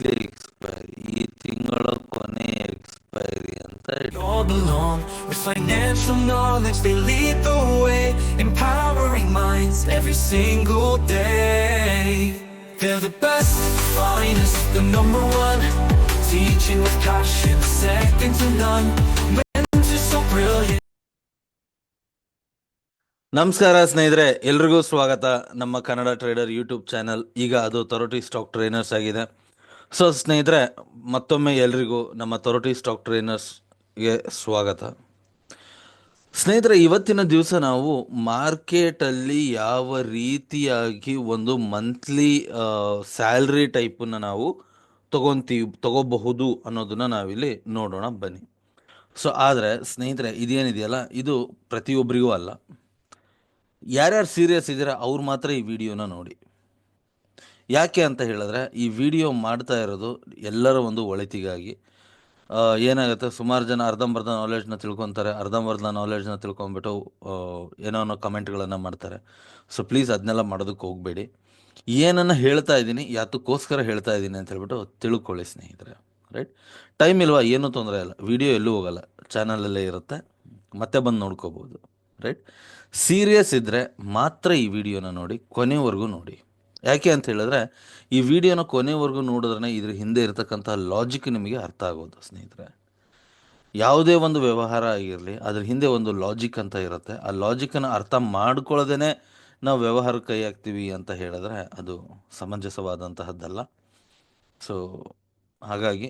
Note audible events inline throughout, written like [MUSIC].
Monthly expiry ಈ ತಿಂಗಳ ಕೊನೆ ಎಕ್ಸ್ಪೈರಿ ಅಂತ They're the best, finest, the number one Teaching with ನಮಸ್ಕಾರ ಸ್ನೇಹಿತರೆ ಎಲ್ರಿಗೂ ಸ್ವಾಗತ. ನಮ್ಮ ಕನ್ನಡ ಟ್ರೇಡರ್ ಯೂಟ್ಯೂಬ್ ಚಾನಲ್ ಈಗ ಅದು ತರೋಟಿ ಸ್ಟಾಕ್ ಟ್ರೈನರ್ಸ್ ಆಗಿದೆ. ಸೊ ಸ್ನೇಹಿತರೆ, ಮತ್ತೊಮ್ಮೆ ಎಲ್ರಿಗೂ ನಮ್ಮ ತೊರಟಿ ಸ್ಟಾಕ್ ಟ್ರೈನರ್ಸ್ಗೆ ಸ್ವಾಗತ. ಸ್ನೇಹಿತರೆ, ಇವತ್ತಿನ ದಿವಸ ನಾವು ಮಾರ್ಕೆಟಲ್ಲಿ ಯಾವ ರೀತಿಯಾಗಿ ಒಂದು ಮಂತ್ಲಿ ಸ್ಯಾಲ್ರಿ ಟೈಪನ್ನು ನಾವು ತಗೊತೀವಿ, ತಗೋಬಹುದು ಅನ್ನೋದನ್ನು ನಾವಿಲ್ಲಿ ನೋಡೋಣ, ಬನ್ನಿ. ಸೊ ಆದರೆ, ಸ್ನೇಹಿತರೆ, ಇದೇನಿದೆಯಲ್ಲ? ಇದು ಪ್ರತಿಯೊಬ್ಬರಿಗೂ ಅಲ್ಲ. ಯಾರ್ಯಾರು ಸೀರಿಯಸ್ ಇದ್ದೀರಾ, ಅವ್ರು ಮಾತ್ರ ಈ ವಿಡಿಯೋನ ನೋಡಿ. ಯಾಕೆ ಅಂತ ಹೇಳಿದ್ರೆ ಈ ವಿಡಿಯೋ ಮಾಡ್ತಾ ಇರೋದು ಎಲ್ಲರ ಒಂದು ಒಳಿತಿಗಾಗಿ. ಏನಾಗುತ್ತೆ? ಸುಮಾರು ಜನ ಅರ್ಧಂಬರ್ಧ ನಾಲೆಡ್ಜ್ನ ತಿಳ್ಕೊತಾರೆ. ಅರ್ಧಂಬರ್ಧ ನಾಲೆಡ್ಜ್ನ ತಿಳ್ಕೊಂಬಿಟ್ಟು ಏನೋ ಕಮೆಂಟ್ಗಳನ್ನು ಮಾಡ್ತಾರೆ. ಸೊ ಪ್ಲೀಸ್ ಅದನ್ನೆಲ್ಲ ಮಾಡೋದಕ್ಕೆ ಹೋಗಬೇಡಿ. ಏನನ್ನು ಹೇಳ್ತಾ ಇದ್ದೀನಿ, ಯಾತಕ್ಕೋಸ್ಕರ ಹೇಳ್ತಾ ಇದ್ದೀನಿ ಅಂತ ಹೇಳ್ಬಿಟ್ಟು ತಿಳ್ಕೊಳ್ಳಿ, ಸ್ನೇಹಿತರೆ. ರೈಟ್ ಟೈಮ್ ಇಲ್ವಾ? ಏನೂ ತೊಂದರೆ ಇಲ್ಲ. ವಿಡಿಯೋ ಎಲ್ಲೂ ಹೋಗಲ್ಲ. ಚಾನಲಲ್ಲೇ ಇರುತ್ತೆ. ಮತ್ತೆ ಬಂದು ನೋಡ್ಕೋಬೋದು. ರೈಟ್ ಸೀರಿಯಸ್ ಇದ್ದರೆ ಮಾತ್ರ ಈ ವಿಡಿಯೋನ ನೋಡಿ, ಕೊನೆವರೆಗೂ ನೋಡಿ. ಯಾಕೆ ಅಂತ ಹೇಳಿದ್ರೆ, ಈ ವಿಡಿಯೋನ ಕೊನೆವರೆಗೂ ನೋಡಿದ್ರೆ ಇದ್ರ ಹಿಂದೆ ಇರತಕ್ಕಂಥ ಲಾಜಿಕ್ ನಿಮಗೆ ಅರ್ಥ ಆಗೋದು ಸ್ನೇಹಿತರೆ. ಯಾವುದೇ ಒಂದು ವ್ಯವಹಾರ ಆಗಿರಲಿ, ಅದ್ರ ಹಿಂದೆ ಒಂದು ಲಾಜಿಕ್ ಅಂತ ಇರುತ್ತೆ. ಆ ಲಾಜಿಕನ್ನು ಅರ್ಥ ಮಾಡ್ಕೊಳ್ಳೋದೇ ನಾವು ವ್ಯವಹಾರ ಕೈ ಹಾಕ್ತೀವಿ ಅಂತ ಹೇಳಿದ್ರೆ ಅದು ಸಮಂಜಸವಾದಂತಹದ್ದಲ್ಲ. ಸೊ ಹಾಗಾಗಿ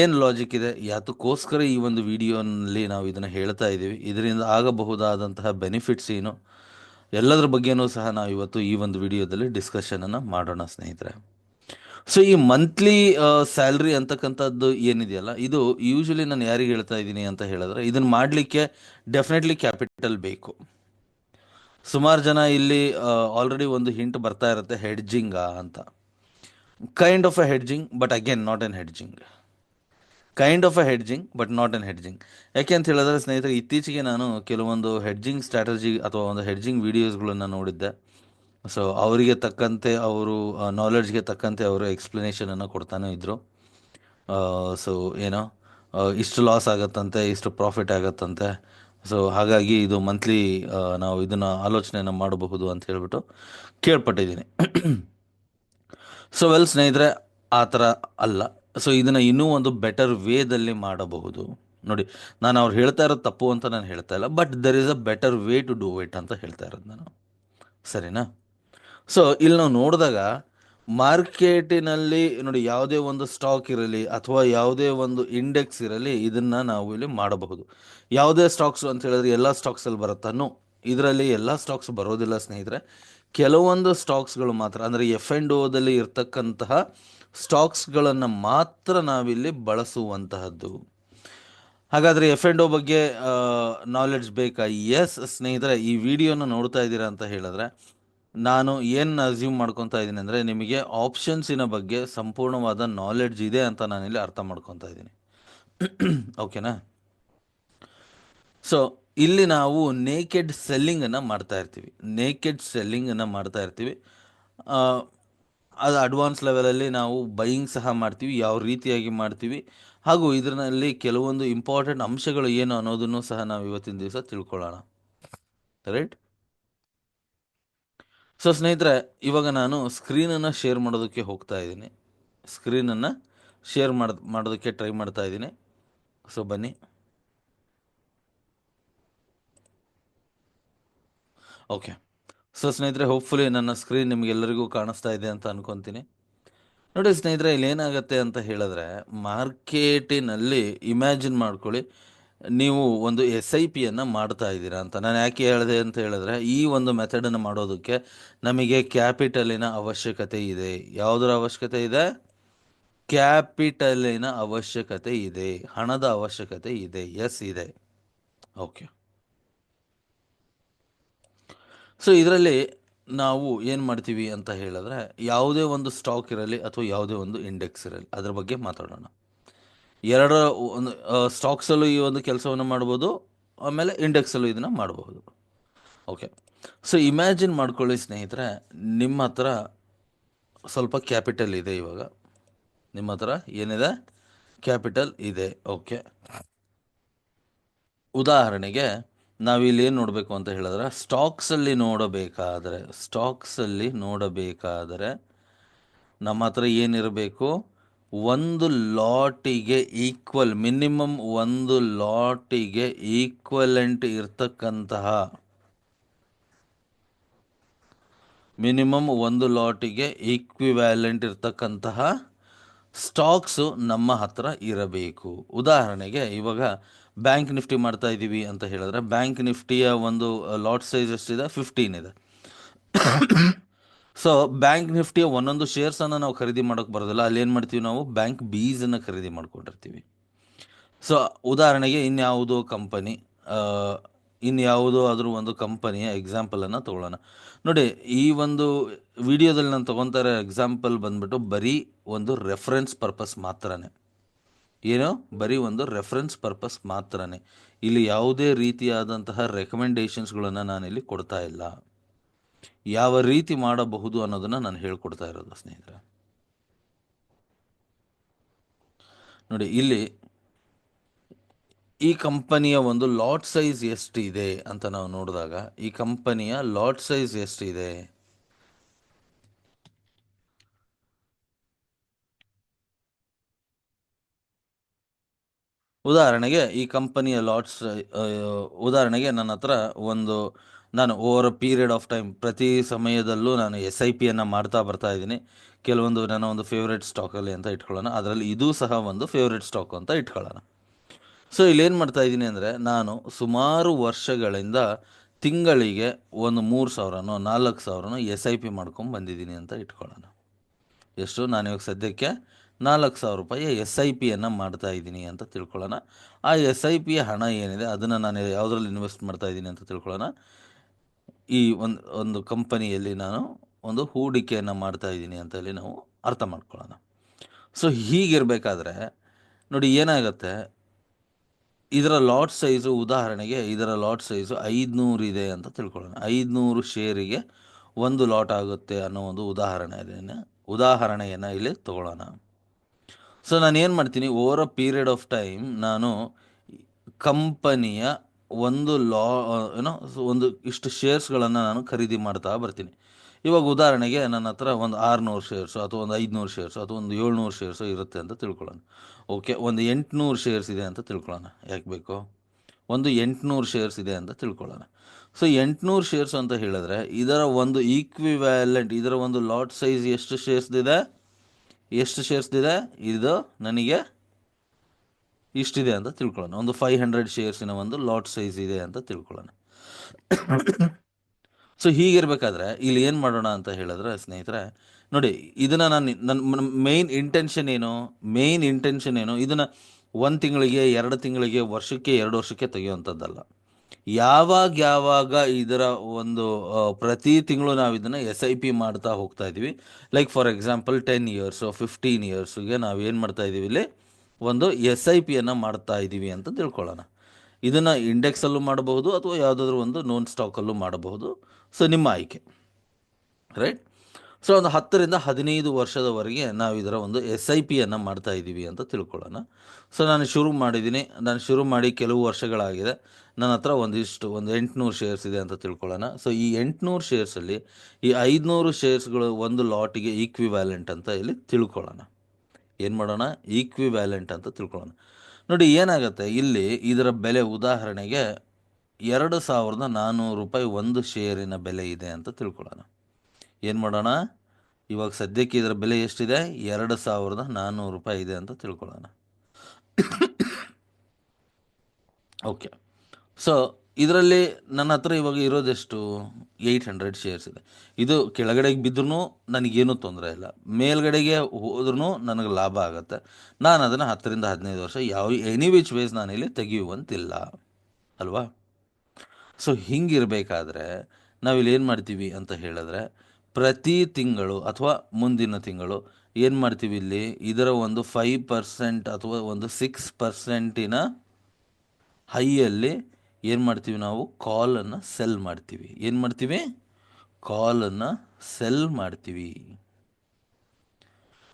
ಏನು ಲಾಜಿಕ್ ಇದೆ, ಯಾತಕ್ಕೋಸ್ಕರ ಈ ಒಂದು ವಿಡಿಯೋನಲ್ಲಿ ನಾವು ಇದನ್ನು ಹೇಳ್ತಾ ಇದ್ದೀವಿ ಇದರಿಂದ ಆಗಬಹುದಾದಂತಹ ಬೆನಿಫಿಟ್ಸ್ ಏನು ಎಲ್ಲದರ ಬಗ್ಗೆನೂ ಸಹ ನಾವು ಇವತ್ತು ಈ ಒಂದು ವಿಡಿಯೋದಲ್ಲಿ ಡಿಸ್ಕಷನನ್ನು ಮಾಡೋಣ ಸ್ನೇಹಿತರೆ. ಸೊ ಈ ಮಂತ್ಲಿ ಸ್ಯಾಲ್ರಿ ಅಂತಕ್ಕಂಥದ್ದು ಏನಿದೆಯಲ್ಲ, ಇದು ಯೂಶಲಿ ನಾನು ಯಾರಿಗೆ ಹೇಳ್ತಾ ಇದ್ದೀನಿ ಅಂತ ಹೇಳಿದ್ರೆ ಇದನ್ನು ಮಾಡಲಿಕ್ಕೆ ಡೆಫಿನೆಟ್ಲಿ ಕ್ಯಾಪಿಟಲ್ ಬೇಕು. ಸುಮಾರು ಜನ ಇಲ್ಲಿ ಆಲ್ರೆಡಿ ಒಂದು ಹಿಂಟ್ ಬರ್ತಾ ಇರುತ್ತೆ ಹೆಡ್ಜಿಂಗಾ ಅಂತ. Kind of a hedging but again not an hedging kind of a hedging but not an hedging ಯಾಕೆ ಅಂತ ಹೇಳಿದ್ರೆ, ಸ್ನೇಹಿತರೆ, ಇತ್ತೀಚೆಗೆ ನಾನು ಕೆಲವೊಂದು ಹೆಡ್ಜಿಂಗ್ ಸ್ಟ್ರಾಟಜಿ ಅಥವಾ ಒಂದು ಹೆಡ್ಜಿಂಗ್ ವೀಡಿಯೋಸ್ಗಳನ್ನು ನೋಡಿದ್ದೆ. ಸೊ ಅವರಿಗೆ ತಕ್ಕಂತೆ ಅವರು ನಾಲೆಡ್ಜ್ಗೆ ತಕ್ಕಂತೆ ಅವರು ಎಕ್ಸ್ಪ್ಲನೇಷನನ್ನು ಕೊಡ್ತಾನೆ ಇದ್ದರು ಸೊ ಏನೋ ಇಷ್ಟು ಲಾಸ್ ಆಗತ್ತಂತೆ, ಇಷ್ಟು ಪ್ರಾಫಿಟ್ ಆಗತ್ತಂತೆ. ಸೊ ಹಾಗಾಗಿ ಇದು ಮಂತ್ಲಿ ನಾವು ಇದನ್ನು ಆಲೋಚನೆಯನ್ನು ಮಾಡಬಹುದು ಅಂತ ಹೇಳ್ಬಿಟ್ಟು ಕೇಳ್ಪಟ್ಟಿದ್ದೀನಿ. ಸೊ ವೆಲ್ ಸ್ನೇಹಿತರೆ, ಆ ಥರ ಅಲ್ಲ. ಸೊ ಇದನ್ನು ಇನ್ನೂ ಒಂದು ಬೆಟರ್ ವೇದಲ್ಲಿ ಮಾಡಬಹುದು. ನೋಡಿ, ನಾನು ಅವ್ರು ಹೇಳ್ತಾ ಇರೋದು ತಪ್ಪು ಅಂತ ನಾನು ಹೇಳ್ತಾ ಇಲ್ಲ but there is a better way to do it ಅಂತ ಹೇಳ್ತಾ ಇರೋದು ನಾನು. ಸರಿನಾ? ಸೊ ಇಲ್ಲಿ ನಾವು ನೋಡಿದಾಗ ಮಾರ್ಕೆಟಿನಲ್ಲಿ, ನೋಡಿ, ಯಾವುದೇ ಒಂದು ಸ್ಟಾಕ್ ಇರಲಿ ಅಥವಾ ಯಾವುದೇ ಒಂದು ಇಂಡೆಕ್ಸ್ ಇರಲಿ ಇದನ್ನು ನಾವು ಇಲ್ಲಿ ಮಾಡಬಹುದು. ಯಾವುದೇ ಸ್ಟಾಕ್ಸ್ ಅಂತ ಹೇಳಿದ್ರೆ ಎಲ್ಲ ಸ್ಟಾಕ್ಸಲ್ಲಿ ಬರುತ್ತಾನೋ ಇದರಲ್ಲಿ ಎಲ್ಲ ಸ್ಟಾಕ್ಸ್ ಬರೋದಿಲ್ಲ ಸ್ನೇಹಿತರೆ. ಕೆಲವೊಂದು ಸ್ಟಾಕ್ಸ್ಗಳು ಮಾತ್ರ, ಅಂದರೆ ಎಫ್ ಎಂಡ್ ಓದಲ್ಲಿ ಇರ್ತಕ್ಕಂತಹ ಸ್ಟಾಕ್ಸ್ಗಳನ್ನು ಮಾತ್ರ ನಾವಿಲ್ಲಿ ಬಳಸುವಂತಹದ್ದು. ಹಾಗಾದರೆ ಎಫ್ ಆ್ಯಂಡ್ ಓ ಬಗ್ಗೆ ನಾಲೆಡ್ಜ್ ಬೇಕಾ? ಎಸ್ ಸ್ನೇಹಿತರೆ, ಈ ವಿಡಿಯೋನ ನೋಡ್ತಾ ಇದ್ದೀರಾ ಅಂತ ಹೇಳಿದ್ರೆ, ನಾನು ಏನು ಅಸ್ಯೂಮ್ ಮಾಡ್ಕೊತಾ ಇದ್ದೀನಿ ಅಂದರೆ, ನಿಮಗೆ ಆಪ್ಷನ್ಸಿನ ಬಗ್ಗೆ ಸಂಪೂರ್ಣವಾದ ನಾಲೆಡ್ಜ್ ಇದೆ ಅಂತ ನಾನಿಲ್ಲಿ ಅರ್ಥ ಮಾಡ್ಕೊತಾ ಇದ್ದೀನಿ. ಓಕೆನಾ ಸೊ ಇಲ್ಲಿ ನಾವು ನೇಕೆಡ್ ಸೆಲ್ಲಿಂಗನ್ನು ಮಾಡ್ತಾ ಇರ್ತೀವಿ. ನೇಕೆಡ್ ಸೆಲ್ಲಿಂಗನ್ನು ಮಾಡ್ತಾ ಇರ್ತೀವಿ. ಅದು ಅಡ್ವಾನ್ಸ್ ಲೆವೆಲಲ್ಲಿ ನಾವು ಬೈಯಿಂಗ್ ಸಹ ಮಾಡ್ತೀವಿ, ಯಾವ ರೀತಿಯಾಗಿ ಮಾಡ್ತೀವಿ, ಹಾಗೂ ಇದರಲ್ಲಿ ಕೆಲವೊಂದು ಇಂಪಾರ್ಟೆಂಟ್ ಅಂಶಗಳು ಏನು ಅನ್ನೋದನ್ನು ಸಹ ನಾವು ಇವತ್ತಿನ ದಿವಸ ತಿಳ್ಕೊಳ್ಳೋಣ. ರೈಟ್ ಸೊ ಸ್ನೇಹಿತರೆ, ಇವಾಗ ನಾನು ಸ್ಕ್ರೀನನ್ನು ಶೇರ್ ಮಾಡೋದಕ್ಕೆ ಹೋಗ್ತಾ ಇದ್ದೀನಿ. ಸ್ಕ್ರೀನನ್ನು ಶೇರ್ ಮಾಡ್, ಮಾಡೋದಕ್ಕೆ ಟ್ರೈ ಮಾಡ್ತಾ ಇದ್ದೀನಿ. ಸೊ ಬನ್ನಿ. ಓಕೆ ಸೊ ಸ್ನೇಹಿತರೆ ಹೋಪ್ಫುಲಿ ನನ್ನ ಸ್ಕ್ರೀನ್ ನಿಮಗೆಲ್ಲರಿಗೂ ಕಾಣಿಸ್ತಾ ಇದೆ ಅಂತ ಅನ್ಕೊತೀನಿ. ನೋಡಿ ಸ್ನೇಹಿತರೆ, ಇಲ್ಲಿ ಏನಾಗುತ್ತೆ ಅಂತ ಹೇಳಿದ್ರೆ, ಮಾರ್ಕೆಟಿನಲ್ಲಿ ಇಮ್ಯಾಜಿನ್ ಮಾಡ್ಕೊಳ್ಳಿ, ನೀವು ಒಂದು ಎಸ್ ಐ ಪಿಯನ್ನು ಮಾಡ್ತಾ ಇದ್ದೀರಾ ಅಂತ. ನಾನು ಯಾಕೆ ಹೇಳಿದೆ ಅಂತ ಹೇಳಿದ್ರೆ, ಈ ಒಂದು ಮೆಥಡನ್ನು ಮಾಡೋದಕ್ಕೆ ನಮಗೆ ಕ್ಯಾಪಿಟಲಿನ ಅವಶ್ಯಕತೆ ಇದೆ. ಯಾವುದರ ಅವಶ್ಯಕತೆ ಇದೆ? ಕ್ಯಾಪಿಟಲಿನ ಅವಶ್ಯಕತೆ ಇದೆ. ಹಣದ ಅವಶ್ಯಕತೆ ಇದೆ. ಎಸ್ ಇದೆ. ಓಕೆ ಸೊ ಇದರಲ್ಲಿ ನಾವು ಏನು ಮಾಡ್ತೀವಿ ಅಂತ ಹೇಳಿದ್ರೆ, ಯಾವುದೇ ಒಂದು ಸ್ಟಾಕ್ ಇರಲಿ ಅಥವಾ ಯಾವುದೇ ಒಂದು ಇಂಡೆಕ್ಸ್ ಇರಲಿ, ಅದರ ಬಗ್ಗೆ ಮಾತಾಡೋಣ. ಎರಡರ ಒಂದು ಸ್ಟಾಕ್ಸಲ್ಲೂ ಈ ಒಂದು ಕೆಲಸವನ್ನು ಮಾಡ್ಬೋದು, ಆಮೇಲೆ ಇಂಡೆಕ್ಸಲ್ಲೂ ಇದನ್ನು ಮಾಡಬಹುದು ಓಕೆ ಸೊ ಇಮ್ಯಾಜಿನ್ ಮಾಡ್ಕೊಳ್ಳಿ ಸ್ನೇಹಿತರೆ, ನಿಮ್ಮ ಹತ್ರ ಸ್ವಲ್ಪ ಕ್ಯಾಪಿಟಲ್ ಇದೆ ಇವಾಗ. ನಿಮ್ಮ ಹತ್ರ ಏನಿದೆ? ಕ್ಯಾಪಿಟಲ್ ಇದೆ. ಓಕೆ ಉದಾಹರಣೆಗೆ ನಾವಿಲ್ಲಿ ಏನು ನೋಡಬೇಕು ಅಂತ ಹೇಳಿದ್ರೆ, ಸ್ಟಾಕ್ಸಲ್ಲಿ ನೋಡಬೇಕಾದರೆ ಸ್ಟಾಕ್ಸಲ್ಲಿ ನೋಡಬೇಕಾದರೆ ನಮ್ಮ ಹತ್ರ ಏನಿರಬೇಕು? ಒಂದು ಲಾಟಿಗೆ ಈಕ್ವಲ್, ಮಿನಿಮಮ್ ಒಂದು ಲಾಟಿಗೆ ಈಕ್ವಲೆಂಟ್ ಇರ್ತಕ್ಕಂತಹ, ಮಿನಿಮಮ್ ಒಂದು ಲಾಟಿಗೆ ಈಕ್ವಿವ್ಯಾಲೆಂಟ್ ಇರ್ತಕ್ಕಂತಹ ಸ್ಟಾಕ್ಸು ನಮ್ಮ ಹತ್ರ ಇರಬೇಕು. ಉದಾಹರಣೆಗೆ ಇವಾಗ ಬ್ಯಾಂಕ್ ನಿಫ್ಟಿ ಮಾಡ್ತಾ ಇದ್ದೀವಿ ಅಂತ ಹೇಳಿದ್ರೆ ಬ್ಯಾಂಕ್ ನಿಫ್ಟಿಯ ಒಂದು ಲಾಟ್ ಸೈಜ್ ಎಷ್ಟಿದೆ? ಫಿಫ್ಟೀನ್ ಇದೆ. [COUGHS] ಸೊ ಬ್ಯಾಂಕ್ ನಿಫ್ಟಿಯ ಒಂದೊಂದು ಶೇರ್ಸನ್ನು ನಾವು ಖರೀದಿ ಮಾಡೋಕೆ ಬರೋದಿಲ್ಲ. ಅಲ್ಲಿ ಏನು ಮಾಡ್ತೀವಿ ನಾವು? ಬ್ಯಾಂಕ್ ಬೀಸನ್ನು ಖರೀದಿ ಮಾಡ್ಕೊಂಡಿರ್ತೀವಿ. ಸೊ ಉದಾಹರಣೆಗೆ ಇನ್ಯಾವುದೋ ಕಂಪನಿ ಇನ್ಯಾವುದೋ ಆದರೂ ಒಂದು ಕಂಪನಿಯ ಎಕ್ಸಾಂಪಲನ್ನು ತಗೊಳ್ಳೋಣ. ನೋಡಿ, ಈ ಒಂದು ವಿಡಿಯೋದಲ್ಲಿ ನಾನು ತೊಗೊತಾರೆ ಎಕ್ಸಾಂಪಲ್ ಬಂದ್ಬಿಟ್ಟು ಬರೀ ಒಂದು ರೆಫರೆನ್ಸ್ ಪರ್ಪಸ್ ಮಾತ್ರನೇ. ಏನು ಬರೀ ಒಂದು ರೆಫರೆನ್ಸ್ ಪರ್ಪಸ್ ಮಾತ್ರನೇ. ಇಲ್ಲಿ ಯಾವುದೇ ರೀತಿಯಾದಂತಹ ರೆಕಮೆಂಡೇಶನ್ಸ್ಗಳನ್ನು ನಾನಿಲ್ಲಿ ಕೊಡ್ತಾ ಇಲ್ಲ. ಯಾವ ರೀತಿ ಮಾಡಬಹುದು ಅನ್ನೋದನ್ನು ನಾನು ಹೇಳ್ಕೊಡ್ತಾ ಇರೋದು ಸ್ನೇಹಿತರೆ. ನೋಡಿ, ಇಲ್ಲಿ ಈ ಕಂಪನಿಯ ಒಂದು ಲಾಟ್ ಸೈಜ್ ಎಷ್ಟಿದೆ ಅಂತ ನಾವು ನೋಡಿದಾಗ ಈ ಕಂಪನಿಯ ಲಾಟ್ ಸೈಜ್ ಎಷ್ಟಿದೆ? ಉದಾಹರಣೆಗೆ ಈ ಕಂಪನಿಯ ಲಾಟ್ಸ್ ಉದಾಹರಣೆಗೆ ನನ್ನ ಹತ್ರ ಒಂದು ನಾನು ಓವರ್ ಪೀರಿಯಡ್ ಆಫ್ ಟೈಮ್ ಪ್ರತಿ ಸಮಯದಲ್ಲೂ ನಾನು ಎಸ್ ಐ ಪಿಯನ್ನು ಮಾಡ್ತಾ ಬರ್ತಾ ಇದ್ದೀನಿ. ಕೆಲವೊಂದು ನನ್ನ ಒಂದು ಫೇವ್ರೇಟ್ ಸ್ಟಾಕಲ್ಲಿ ಅಂತ ಇಟ್ಕೊಳ್ಳೋಣ. ಅದರಲ್ಲಿ ಇದೂ ಸಹ ಒಂದು ಫೇವ್ರೇಟ್ ಸ್ಟಾಕ್ ಅಂತ ಇಟ್ಕೊಳ್ಳೋಣ. ಸೊ ಇಲ್ಲೇನು ಮಾಡ್ತಾ ಇದ್ದೀನಿ ಅಂದರೆ ನಾನು ಸುಮಾರು ವರ್ಷಗಳಿಂದ ತಿಂಗಳಿಗೆ ಒಂದು ಮೂರು ಸಾವಿರನೋ ನಾಲ್ಕು ಸಾವಿರನೋ ಎಸ್ ಐ ಪಿ ಮಾಡ್ಕೊಂಡು ಬಂದಿದ್ದೀನಿ ಅಂತ ಇಟ್ಕೊಳ್ಳೋಣ. ಎಷ್ಟು? ನಾನು ಇವಾಗ ಸದ್ಯಕ್ಕೆ ನಾಲ್ಕು ಸಾವಿರ ರೂಪಾಯಿ ಎಸ್ ಐ ಪಿಯನ್ನು ಮಾಡ್ತಾ ಇದ್ದೀನಿ ಅಂತ ತಿಳ್ಕೊಳ್ಳೋಣ. ಆ ಎಸ್ ಐ ಪಿಯ ಹಣ ಏನಿದೆ ಅದನ್ನು ನಾನು ಯಾವುದರಲ್ಲಿ ಇನ್ವೆಸ್ಟ್ ಮಾಡ್ತಾ ಇದ್ದೀನಿ ಅಂತ ತಿಳ್ಕೊಳ್ಳೋಣ. ಈ ಒಂದು ಒಂದು ಕಂಪನಿಯಲ್ಲಿ ನಾನು ಒಂದು ಹೂಡಿಕೆಯನ್ನು ಮಾಡ್ತಾ ಇದ್ದೀನಿ ಅಂತ ಹೇಳಿ ನಾವು ಅರ್ಥ ಮಾಡ್ಕೊಳ್ಳೋಣ. ಸೊ ಹೀಗಿರಬೇಕಾದ್ರೆ ನೋಡಿ ಏನಾಗುತ್ತೆ, ಇದರ ಲಾಟ್ ಸೈಜು ಉದಾಹರಣೆಗೆ ಇದರ ಲಾಟ್ ಸೈಜು ಐದುನೂರು ಇದೆ ಅಂತ ತಿಳ್ಕೊಳ್ಳೋಣ. ಐದುನೂರು ಶೇರಿಗೆ ಒಂದು ಲಾಟ್ ಆಗುತ್ತೆ ಅನ್ನೋ ಒಂದು ಉದಾಹರಣೆ ಉದಾಹರಣೆಯನ್ನು ಇಲ್ಲಿ ತಗೊಳ್ಳೋಣ. ಸೊ ನಾನು ಏನು ಮಾಡ್ತೀನಿ over a period of time ನಾನು ಕಂಪನಿಯ ಒಂದು ಲಾ ಏನೋ ಒಂದು ಇಷ್ಟು ಶೇರ್ಸ್ಗಳನ್ನು ನಾನು ಖರೀದಿ ಮಾಡ್ತಾ ಬರ್ತೀನಿ. ಇವಾಗ ಉದಾಹರಣೆಗೆ ನನ್ನ ಹತ್ರ ಒಂದು ಆರುನೂರು ಶೇರ್ಸು ಅಥವಾ ಒಂದು ಐದುನೂರು ಶೇರ್ಸು ಅಥವಾ ಒಂದು ಏಳ್ನೂರು ಶೇರ್ಸು ಇರುತ್ತೆ ಅಂತ ತಿಳ್ಕೊಳ್ಳೋಣ. ಓಕೆ ಒಂದು ಎಂಟುನೂರು ಶೇರ್ಸ್ ಇದೆ ಅಂತ ತಿಳ್ಕೊಳ್ಳೋಣ. ಯಾಕೆ ಬೇಕು? ಒಂದು ಎಂಟುನೂರು ಶೇರ್ಸ್ ಇದೆ ಅಂತ ತಿಳ್ಕೊಳ್ಳೋಣ. ಸೊ ಎಂಟುನೂರು ಶೇರ್ಸ್ ಅಂತ ಹೇಳಿದ್ರೆ, ಇದರ ಒಂದು ಈಕ್ವಿವ್ಯಾಲೆಂಟ್ ಇದರ ಒಂದು ಲಾಟ್ ಸೈಜ್ ಎಷ್ಟು ಶೇರ್ಸ್ ಇದೆ? ಎಷ್ಟು ಶೇರ್ಸ್ ಇದೆ? ಇದು ನನಗೆ ಇಷ್ಟಿದೆ ಅಂತ ತಿಳ್ಕೊಳ್ಳೋಣ. ಒಂದು ಫೈವ್ ಹಂಡ್ರೆಡ್ ಶೇರ್ಸಿನ ಒಂದು ಲಾಟ್ ಸೈಜ್ ಇದೆ ಅಂತ ತಿಳ್ಕೊಳ್ಳೋಣ. ಸೊ ಹೀಗಿರ್ಬೇಕಾದ್ರೆ ಇಲ್ಲಿ ಏನು ಮಾಡೋಣ ಅಂತ ಹೇಳಿದ್ರೆ ಸ್ನೇಹಿತರೆ, ನೋಡಿ, ಇದನ್ನು ನಾನು ನನ್ನ ಮೇನ್ ಇಂಟೆನ್ಷನ್ ಏನು? ಮೇನ್ ಇಂಟೆನ್ಷನ್ ಏನು? ಇದನ್ನು ಒಂದು ತಿಂಗಳಿಗೆ, ಎರಡು ತಿಂಗಳಿಗೆ, ವರ್ಷಕ್ಕೆ, ಎರಡು ವರ್ಷಕ್ಕೆ ತೆಗೆಯುವಂಥದ್ದಲ್ಲ ಯಾವಾಗ ಯಾವಾಗ ಇದರ ಒಂದು ಪ್ರತಿ ತಿಂಗಳು ನಾವು ಇದನ್ನ ಎಸ್ ಐ ಪಿ ಮಾಡ್ತಾ ಹೋಗ್ತಾ ಇದ್ದೀವಿ. Like for example ten years fifteen ಇಯರ್ಸ್ಗೆ ನಾವು ಏನು ಮಾಡ್ತಾ ಇದ್ದೀವಿ ಇಲ್ಲಿ? ಒಂದು ಎಸ್ ಐ ಪಿಯನ್ನು ಮಾಡ್ತಾ ಇದ್ದೀವಿ ಅಂತ ತಿಳ್ಕೊಳ್ಳೋಣ. ಇದನ್ನು ಇಂಡೆಕ್ಸಲ್ಲೂ ಮಾಡಬಹುದು, ಅಥವಾ ಯಾವುದಾದ್ರೂ ಒಂದು ನೋನ್ ಸ್ಟಾಕಲ್ಲೂ ಮಾಡಬಹುದು. ಸೊ ನಿಮ್ಮ ಆಯ್ಕೆ. ರೈಟ್ ಸೊ, ಒಂದು ಹತ್ತರಿಂದ ಹದಿನೈದು ವರ್ಷದವರೆಗೆ ನಾವು ಇದರ ಒಂದು ಎಸ್ ಐ ಪಿಯನ್ನು ಮಾಡ್ತಾ ಇದ್ದೀವಿ ಅಂತ ತಿಳ್ಕೊಳ್ಳೋಣ. ಸೊ, ನಾನು ಶುರು ಮಾಡಿದ್ದೀನಿ. ನಾನು ಶುರು ಮಾಡಿ ಕೆಲವು ವರ್ಷಗಳಾಗಿದೆ. ನನ್ನ ಹತ್ರ ಒಂದಿಷ್ಟು, ಒಂದು ಎಂಟುನೂರು ಶೇರ್ಸ್ ಇದೆ ಅಂತ ತಿಳ್ಕೊಳ್ಳೋಣ. ಸೊ, ಈ ಎಂಟುನೂರು ಶೇರ್ಸಲ್ಲಿ ಈ ಐದುನೂರು ಶೇರ್ಸ್ಗಳು ಒಂದು ಲಾಟಿಗೆ ಈಕ್ವಿವ್ಯಾಲೆಂಟ್ ಅಂತ ಇಲ್ಲಿ ತಿಳ್ಕೊಳ್ಳೋಣ. ಏನು ಮಾಡೋಣ? ಈಕ್ವಿವ್ಯಾಲೆಂಟ್ ಅಂತ ತಿಳ್ಕೊಳ್ಳೋಣ. ನೋಡಿ, ಏನಾಗುತ್ತೆ? ಇಲ್ಲಿ ಇದರ ಬೆಲೆ ಉದಾಹರಣೆಗೆ ಎರಡು ಸಾವಿರದ ನಾನ್ನೂರು ರೂಪಾಯಿ ಒಂದು ಶೇರಿನ ಬೆಲೆ ಇದೆ ಅಂತ ತಿಳ್ಕೊಳ್ಳೋಣ. ಏನು ಮಾಡೋಣ? ಇವಾಗ ಸದ್ಯಕ್ಕೆ ಇದರ ಬೆಲೆ ಎಷ್ಟಿದೆ? ಎರಡು ಸಾವಿರದ ನಾನ್ನೂರು ರೂಪಾಯಿ ಇದೆ ಅಂತ ತಿಳ್ಕೊಳ್ಳೋಣ. ಓಕೆ. ಸೊ ಇದರಲ್ಲಿ ನನ್ನ ಹತ್ರ ಇವಾಗ ಇರೋದೆಷ್ಟು? ಏಯ್ಟ್ ಹಂಡ್ರೆಡ್ ಶೇರ್ಸ್ ಇದೆ. ಇದು ಕೆಳಗಡೆಗೆ ಬಿದ್ದರೂ ನನಗೇನೂ ತೊಂದರೆ ಇಲ್ಲ. ಮೇಲ್ಗಡೆಗೆ ಹೋದ್ರೂ ನನಗೆ ಲಾಭ ಆಗುತ್ತೆ. ನಾನು ಅದನ್ನು ಹತ್ತರಿಂದ ಹದಿನೈದು ವರ್ಷ ಯಾವ ಎನಿ ವಿಚ್ ವೇಸ್ ನಾನಿಲ್ಲಿ ತೆಗೆಯುವಂತಿಲ್ಲ. ಅಲ್ವಾ? ಸೊ ಹಿಂಗಿರಬೇಕಾದ್ರೆ ನಾವಿಲ್ಲಿ ಏನು ಮಾಡ್ತೀವಿ ಅಂತ ಹೇಳಿದ್ರೆ ಪ್ರತಿ ತಿಂಗಳು ಅಥವಾ ಮುಂದಿನ ತಿಂಗಳು ಏನು ಮಾಡ್ತೀವಿ ಇಲ್ಲಿ? ಇದರ ಒಂದು ಫೈವ್ ಪರ್ಸೆಂಟ್ ಅಥವಾ ಒಂದು ಸಿಕ್ಸ್ ಪರ್ಸೆಂಟಿನ ಹೈಯಲ್ಲಿ ಏನು ಮಾಡ್ತೀವಿ ನಾವು? ಕಾಲನ್ನು ಸೆಲ್ ಮಾಡ್ತೀವಿ. ಏನು ಮಾಡ್ತೀವಿ? ಕಾಲನ್ನು ಸೆಲ್ ಮಾಡ್ತೀವಿ.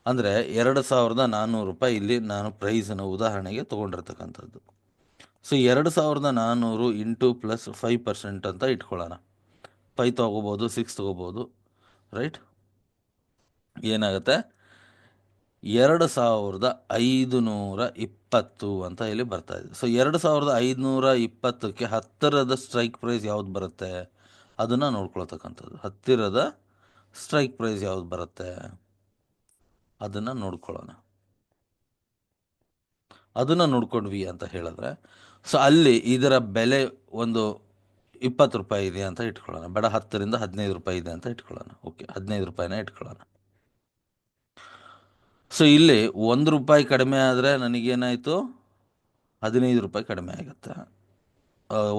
ಅಂದರೆ ಎರಡು ಸಾವಿರದ ನಾನ್ನೂರು ರೂಪಾಯಿ ಇಲ್ಲಿ ನಾನು ಪ್ರೈಸನ್ನು ಉದಾಹರಣೆಗೆ ತೊಗೊಂಡಿರ್ತಕ್ಕಂಥದ್ದು. ಸೊ ಎರಡು ಸಾವಿರದ ನಾನ್ನೂರು ಇಂಟು ಪ್ಲಸ್ ಫೈವ್ ಪರ್ಸೆಂಟ್ ಅಂತ ಇಟ್ಕೊಳ್ಳೋಣ. ಫೈವ್ ತೊಗೋಬೋದು ಸಿಕ್ಸ್ ತೊಗೋಬೋದು. ರೈಟ್ ಏನಾಗುತ್ತೆ? ಎರಡು ಸಾವಿರದ ಐದು ನೂರ ಇಪ್ಪತ್ತು ಅಂತ ಇಲ್ಲಿ ಬರ್ತಾ ಇದೆ. ಸೊ ಎರಡು ಸಾವಿರದ ಐದುನೂರ ಇಪ್ಪತ್ತಕ್ಕೆ ಹತ್ತಿರದ ಸ್ಟ್ರೈಕ್ ಪ್ರೈಸ್ ಯಾವ್ದು ಬರುತ್ತೆ? ಅದನ್ನು ನೋಡ್ಕೊಳ್ತಕ್ಕಂಥದ್ದು. ಹತ್ತಿರದ ಸ್ಟ್ರೈಕ್ ಪ್ರೈಸ್ ಯಾವ್ದು ಬರುತ್ತೆ? ಅದನ್ನು ನೋಡ್ಕೊಳ್ಳೋಣ. ಅದನ್ನು ನೋಡ್ಕೊಂಡ್ವಿ ಅಂತ ಹೇಳಿದ್ರೆ ಸೊ ಅಲ್ಲಿ ಇದರ ಬೆಲೆ ಒಂದು ಇಪ್ಪತ್ತು ರೂಪಾಯಿ ಇದೆ ಅಂತ ಇಟ್ಕೊಳ್ಳೋಣ. ಬೇಡ, ಹತ್ತರಿಂದ ಹದಿನೈದು ರೂಪಾಯಿ ಇದೆ ಅಂತ ಇಟ್ಕೊಳ್ಳೋಣ. ಓಕೆ, ಹದಿನೈದು ರೂಪಾಯಿನ ಇಟ್ಕೊಳ್ಳೋಣ. ಸೊ ಇಲ್ಲಿ ಒಂದು ರೂಪಾಯಿ ಕಡಿಮೆ ಆದರೆ ನನಗೇನಾಯಿತು? ಹದಿನೈದು ರೂಪಾಯಿ ಕಡಿಮೆ ಆಗುತ್ತೆ.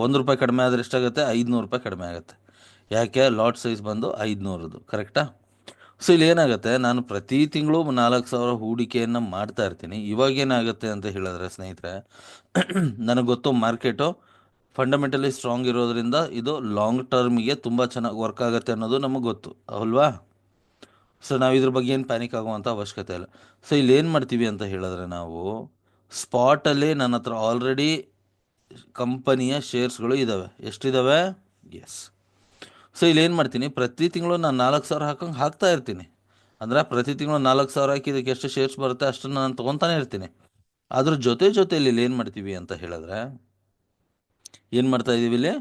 ಒಂದು ರೂಪಾಯಿ ಕಡಿಮೆ ಆದರೆ ಎಷ್ಟಾಗುತ್ತೆ? ಐದುನೂರು ರೂಪಾಯಿ ಕಡಿಮೆ ಆಗುತ್ತೆ. ಯಾಕೆ? ಲಾಟ್ ಸೈಜ್ ಬಂದು ಐದುನೂರದು ಕರೆಕ್ಟಾ ಸೊ ಇಲ್ಲಿ ಏನಾಗುತ್ತೆ? ನಾನು ಪ್ರತಿ ತಿಂಗಳು ನಾಲ್ಕು ಸಾವಿರ ಹೂಡಿಕೆಯನ್ನು ಮಾಡ್ತಾ ಇರ್ತೀನಿ. ಇವಾಗ ಏನಾಗುತ್ತೆ ಅಂತ ಹೇಳಿದ್ರೆ ಸ್ನೇಹಿತರೆ, [CLEARS THROAT] ನನಗೆ ಗೊತ್ತು ಮಾರ್ಕೆಟು ಫಂಡಮೆಂಟಲಿ ಸ್ಟ್ರಾಂಗ್ ಇರೋದ್ರಿಂದ ಇದು ಲಾಂಗ್ ಟರ್ಮಿಗೆ ತುಂಬ ಚೆನ್ನಾಗಿ ವರ್ಕ್ ಆಗುತ್ತೆ ಅನ್ನೋದು ನಮಗೆ ಗೊತ್ತು, ಅಲ್ವಾ? ಸೊ ನಾವು ಇದ್ರ ಬಗ್ಗೆ ಏನು ಪ್ಯಾನಿಕ್ ಆಗುವಂಥ ಅವಶ್ಯಕತೆ ಇಲ್ಲ. ಸೊ ಇಲ್ಲಿ ಏನು ಮಾಡ್ತೀವಿ ಅಂತ ಹೇಳಿದ್ರೆ ನಾವು ಸ್ಪಾಟಲ್ಲಿ ನನ್ನ ಹತ್ರ ಆಲ್ರೆಡಿ ಕಂಪನಿಯ ಶೇರ್ಸ್ಗಳು ಇದ್ದಾವೆ ಎಷ್ಟಿದ್ದಾವೆ ಎಸ್ ಸೊ ಇಲ್ಲಿ ಏನು ಮಾಡ್ತೀನಿ, ಪ್ರತಿ ತಿಂಗಳು ನಾನು ನಾಲ್ಕು ಸಾವಿರ ಹಾಕಂಗೆ ಹಾಕ್ತಾ ಇರ್ತೀನಿ. ಅಂದರೆ ಪ್ರತಿ ತಿಂಗಳು ನಾಲ್ಕು ಸಾವಿರ ಹಾಕಿ ಇದಕ್ಕೆ ಎಷ್ಟು ಶೇರ್ಸ್ ಬರುತ್ತೆ ಅಷ್ಟನ್ನು ನಾನು ತೊಗೊತಾನೆ ಇರ್ತೀನಿ. ಅದ್ರ ಜೊತೆ ಜೊತೆಯಲ್ಲಿ ಇಲ್ಲಿ ಏನು ಮಾಡ್ತೀವಿ ಅಂತ ಹೇಳಿದ್ರೆ ಏನು ಮಾಡ್ತಾ ಇದ್ದೀವಿ ಇಲ್ಲಿ?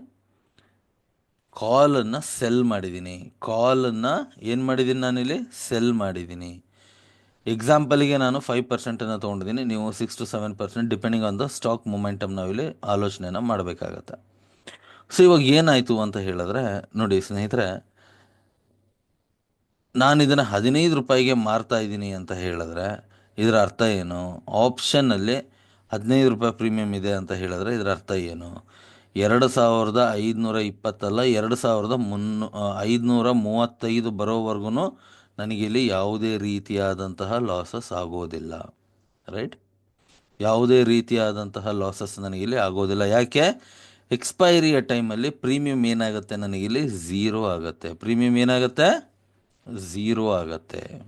ಕಾಲನ್ನು ಸೆಲ್ ಮಾಡಿದ್ದೀನಿ ಕಾಲನ್ನು ಏನು ಮಾಡಿದ್ದೀನಿ ನಾನಿಲ್ಲಿ? ಸೆಲ್ ಮಾಡಿದ್ದೀನಿ ಎಕ್ಸಾಂಪಲಿಗೆ ನಾನು ಫೈವ್ ಪರ್ಸೆಂಟನ್ನು ತೊಗೊಂಡಿದ್ದೀನಿ ನೀವು six to seven percent depending on the stock momentum ನಾವಿಲ್ಲಿ ಆಲೋಚನೆಯನ್ನು ಮಾಡಬೇಕಾಗತ್ತೆ. ಸೊ ಇವಾಗ ಏನಾಯಿತು ಅಂತ ಹೇಳಿದ್ರೆ, ನೋಡಿ ಸ್ನೇಹಿತರೆ ನಾನು ಇದನ್ನು ಹದಿನೈದು ರೂಪಾಯಿಗೆ ಮಾರ್ತಾ ಇದ್ದೀನಿ ಅಂತ ಹೇಳಿದ್ರೆ, ಇದರ ಅರ್ಥ ಏನು? ಆಪ್ಷನ್ನಲ್ಲಿ ಹದಿನೈದು ರೂಪಾಯಿ ಪ್ರೀಮಿಯಂ ಇದೆ ಅಂತ ಹೇಳಿದ್ರೆ, ಇದರ ಅರ್ಥ ಏನು? ಎರಡು ಸಾವಿರದ ಐದುನೂರ ಇಪ್ಪತ್ತಲ್ಲ, ಎರಡು ಸಾವಿರದ ಮುನ್ನೂ ಐದುನೂರ ಮೂವತ್ತೈದು ಬರೋವರೆಗೂ ನನಗಿಲ್ಲಿ ಯಾವುದೇ ರೀತಿಯಾದಂತಹ ಲಾಸಸ್ ಆಗೋದಿಲ್ಲ. ರೈಟ್ ಯಾವುದೇ ರೀತಿಯಾದಂತಹ ಲಾಸಸ್ ನನಗಿಲ್ಲಿ ಆಗೋದಿಲ್ಲ. ಯಾಕೆ? ಎಕ್ಸ್ಪೈರಿಯ ಟೈಮಲ್ಲಿ ಪ್ರೀಮಿಯಂ ಏನಾಗುತ್ತೆ? ನನಗಿಲ್ಲಿ ಝೀರೋ ಆಗುತ್ತೆ. ಪ್ರೀಮಿಯಂ ಏನಾಗುತ್ತೆ? ಝೀರೋ ಆಗುತ್ತೆ.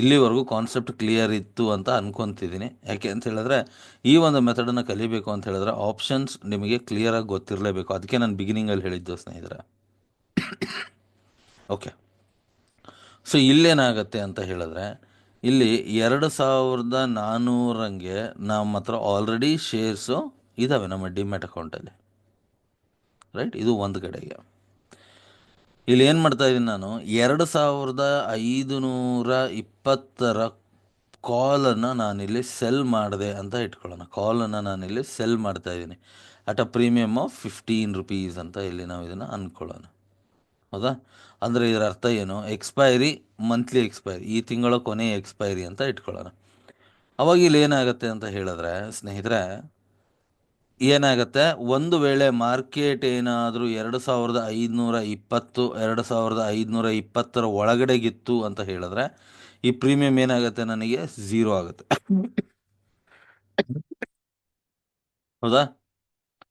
ಇಲ್ಲಿವರೆಗೂ ಕಾನ್ಸೆಪ್ಟ್ ಕ್ಲಿಯರ್ ಇತ್ತು ಅಂತ ಅನ್ಕೊತಿದ್ದೀನಿ. ಯಾಕೆ ಅಂತ ಹೇಳಿದ್ರೆ, ಈ ಒಂದು ಮೆಥಡನ್ನು ಕಲಿಬೇಕು ಅಂತ ಹೇಳಿದ್ರೆ ಆಪ್ಷನ್ಸ್ ನಿಮಗೆ ಕ್ಲಿಯರಾಗಿ ಗೊತ್ತಿರಲೇಬೇಕು. ಅದಕ್ಕೆ ನಾನು ಬಿಗಿನಿಂಗಲ್ಲಿ ಹೇಳಿದ್ದು ಸ್ನೇಹಿತರೆ. ಓಕೆ ಸೊ ಇಲ್ಲೇನಾಗತ್ತೆ ಅಂತ ಹೇಳಿದ್ರೆ, ಇಲ್ಲಿ ಎರಡು ಸಾವಿರದ ನಾನ್ನೂರಂಗೆ ನಮ್ಮ ಹತ್ರ ಆಲ್ರೆಡಿ ಶೇರ್ಸು ಇದ್ದಾವೆ ನಮ್ಮ ಡಿಮ್ಯಾಟ್ ಅಕೌಂಟಲ್ಲಿ ರೈಟ್ ಇದು ಒಂದು ಕಡೆಗೆ. ಇಲ್ಲಿ ಏನು ಮಾಡ್ತಾ ಇದ್ದೀನಿ ನಾನು? ಎರಡು ಸಾವಿರದ ಐದು ನೂರ ಇಪ್ಪತ್ತರ ಕಾಲನ್ನು ನಾನಿಲ್ಲಿ ಸೆಲ್ ಮಾಡಿದೆ ಅಂತ ಇಟ್ಕೊಳ್ಳೋಣ. ಕಾಲನ್ನು ನಾನಿಲ್ಲಿ ಸೆಲ್ ಮಾಡ್ತಾ ಇದ್ದೀನಿ at a premium of fifteen rupees ಅಂತ ಇಲ್ಲಿ ನಾವು ಇದನ್ನು ಅಂದ್ಕೊಳ್ಳೋಣ ಹೌದಾ? ಅಂದರೆ ಇದರ ಅರ್ಥ ಏನು? ಎಕ್ಸ್ಪೈರಿ ಮಂತ್ಲಿ ಎಕ್ಸ್ಪೈರಿ ಈ ತಿಂಗಳ ಕೊನೆಯ ಎಕ್ಸ್ಪೈರಿ ಅಂತ ಇಟ್ಕೊಳ್ಳೋಣ. ಅವಾಗ ಇಲ್ಲಿ ಏನಾಗುತ್ತೆ ಅಂತ ಹೇಳಿದ್ರೆ, ಸ್ನೇಹಿತರೆ ಏನಾಗುತ್ತೆ? ಒಂದು ವೇಳೆ ಮಾರ್ಕೆಟ್ ಏನಾದರೂ ಎರಡು ಸಾವಿರದ ಐದುನೂರ ಇಪ್ಪತ್ತು, ಎರಡು ಸಾವಿರದ ಐದುನೂರ ಇಪ್ಪತ್ತರ ಒಳಗಡೆಗಿತ್ತು ಅಂತ ಹೇಳಿದ್ರೆ ಈ ಪ್ರೀಮಿಯಂ ಏನಾಗುತ್ತೆ ನನಗೆ? ಝೀರೋ ಆಗುತ್ತೆ. ಹೌದಾ?